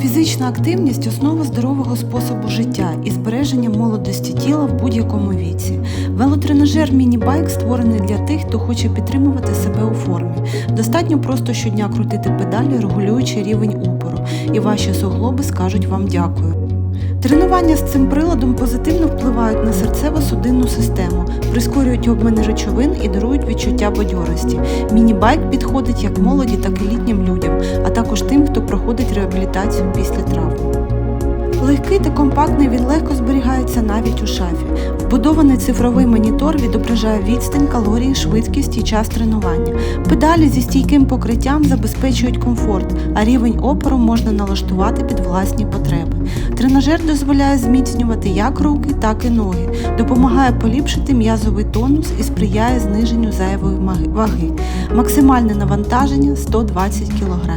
Фізична активність основа здорового способу життя і збереження молодості тіла в будь-якому віці. Велотренажер міні-байк створений для тих, хто хоче підтримувати себе у формі. Достатньо просто щодня крутити педалі, регулюючи рівень упору, і ваші суглоби скажуть вам дякую. Тренування з цим приладом позитивно впливають на серцево-судинну систему, прискорюють обмін речовин і дарують відчуття бадьорості. Міні-байк підходить як молоді, так і літнім людям, також тим, хто проходить реабілітацію після травм. Легкий та компактний він легко зберігається навіть у шафі. Вбудований цифровий монітор відображає відстань, калорії, швидкість і час тренування. Педалі зі стійким покриттям забезпечують комфорт, а рівень опору можна налаштувати під власні потреби. Тренажер дозволяє зміцнювати як руки, так і ноги, допомагає поліпшити м'язовий тонус і сприяє зниженню зайвої ваги. Максимальне навантаження 120 кг.